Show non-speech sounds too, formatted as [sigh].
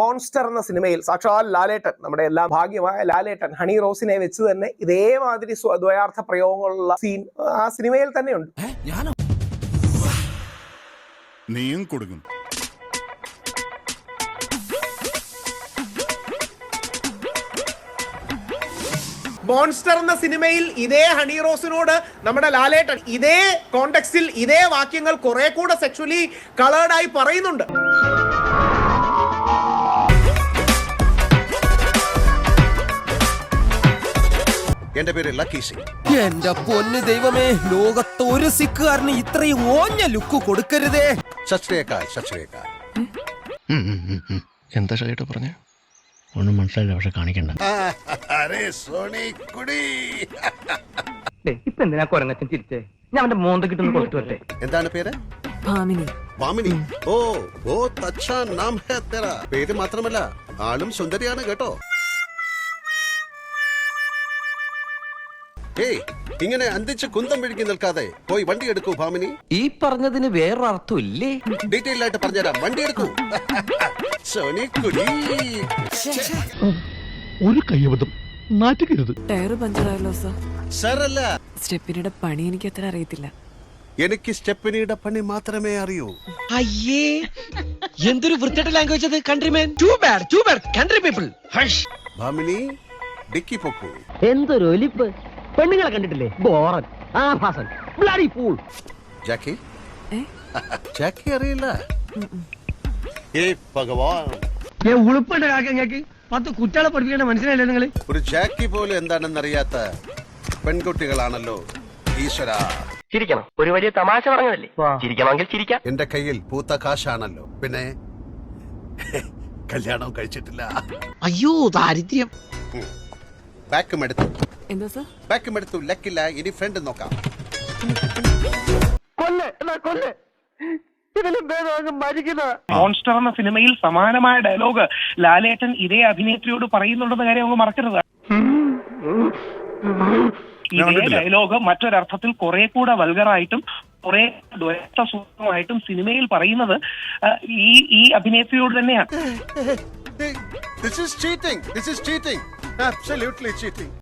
Monster എന്ന സിനിമയിൽ സാക്ഷാൽ ലാലേട്ടൻ നമ്മുടെ എല്ലാം ഭാഗ്യമായ ലാലേട്ടൻ ഹണി റോസിനെ വെച്ച് തന്നെ ഇതേമാതിരി സ്വദ്വയാർത്ഥ പ്രയോഗങ്ങളുള്ള സീൻ ആ സിനിമയിൽ തന്നെയുണ്ട്. നീയും കൊടുക്കും. മോൺസ്റ്റർ എന്ന സിനിമയിൽ ഇതേ ഹണി റോസിനോട് നമ്മുടെ ലാലേട്ടൻ ഇതേ കോണ്ടെക്സ്റ്റിൽ ഇതേ വാക്യങ്ങൾ കുറെ കൂടെ സെക്ഷലി കളേർഡായി പറയുന്നുണ്ട്. എന്റെ പേര് ലക്കി സിംഗ്. എന്റെ പൊന്ന് ദൈവമേ ലോകത്ത് ഒരു സിഖുകാരന് ഇത്രയും ഓഞ്ഞ ലുക്ക് കൊടുക്കരുതേ. സശ്രേക്കാൽ സശ്രേക്കാൽ എന്താ ഷൈട്ട് പറഞ്ഞേ? ഒന്നും മനസ്സിലായില്ല പക്ഷെ കാണിക്കണ്ട. അരേ സോണി കുടി. ഇപ്പൊ എന്തിനാ കൊരങ്ങച്ചൻ ചിരിച്ചേ? ഞാൻ അവന്റെ മോന്തക്കിട്ടൊന്ന് കൊടുത്തു വരട്ടെ. എന്താണ് പേര്? ഭാമിനി. വാമിനി ഓ ബഹുത് അച്ഛാ നാം ഹേ തേരാ പേര് മാത്രമല്ല ആളും സുന്ദരിയാണ് കേട്ടോ. ഏയ് ഇങ്ങനെ അന്തിച്ച് കുന്തം വിഴുങ്ങി നിൽക്കാതെ പോയി വണ്ടി എടുക്കൂ ഭാമിനി. ഈ പറഞ്ഞതിന് വേറൊരർത്ഥം ഇല്ലേ ഡീറ്റെയിൽ ആയിട്ട് പറഞ്ഞുതരാം. വണ്ടി എടുക്കൂ. സോണി കുടി. ഒരു കയ്യബദ്ധം. നാറ്റുകരുത് ടയർ പഞ്ചറായല്ലോ സർ. സാറല്ല. സ്റ്റെപ്പിനിയുടെ പണി എനിക്ക് അത്ര അറിയത്തില്ല. എനിക്ക് സ്റ്റെപ്പിനിയുടെ പണി മാത്രമേ അറിയൂ. അയ്യേ. എന്തൊരു വൃത്തിയുടെ ലാംഗ്വേജ് അത് countryman too bad too bad country people Bhamini dicky പൊക്കൂ. എന്തൊരു ഒലിപ്പ്. പെണ്ണുങ്ങളെ കണ്ടിട്ടില്ലേ? ബോറൻ ആഭാസൻ ബ്ലഡി ഫൂൾ ജാക്കി? ഏ? [laughs] ജാക്കി അറിയില്ല. ഏ ഭഗവാൻ. ഉളുപ്പുണ്ട് കാക്കങ്ങൾക്ക് പത്ത് കുട്ടികളെ പഠിപ്പിക്കേണ്ട മനസ്സിലായില്ലേ നിങ്ങൾ ഒരു ജാക്കി പോലും എന്താണെന്ന് അറിയാത്ത പെൺകുട്ടികളാണല്ലോ ഈശ്വര. ചിരിക്കണം. ഒരു വലിയ തമാശ പറഞ്ഞതല്ലേ? ചിരിക്കണമെങ്കിൽ ചിരിക്കാം. എന്റെ കയ്യിൽ പൂത്ത കാശാണല്ലോ. പിന്നെ [laughs] കല്യാണം കഴിച്ചിട്ടില്ല. അയ്യോ ദാരിദ്ര്യം. ബാക്കും എടുത്തു. എന്താ സർ? ബാക്കും എടുത്തു ലക്കില്ല ഇനി ഫ്രണ്ട് നോക്കാം. കൊല്ല് എന്നാ കൊല്ല്. ഇതിലും ഭേദം മരിക്കുന്ന. മോൺസ്റ്റർ എന്ന സിനിമയിൽ സമാനമായ ഡയലോഗ് ലാലേട്ടൻ ഇതേ അഭിനേത്രിയോട് പറയുന്നുണ്ടെന്ന കാര്യം നമുക്ക് മറക്കരുത്. ഇതേ ഡയലോഗ് മറ്റൊരർത്ഥത്തിൽ കുറെ കൂടെ വൽഗറായിട്ടും കുറെ ദ്വൈതസൂത്രമായിട്ടും സിനിമയിൽ പറയുന്നത് ഈ ഈ അഭിനേത്രിയോട് തന്നെയാണ്. This is cheating this is cheating absolutely cheating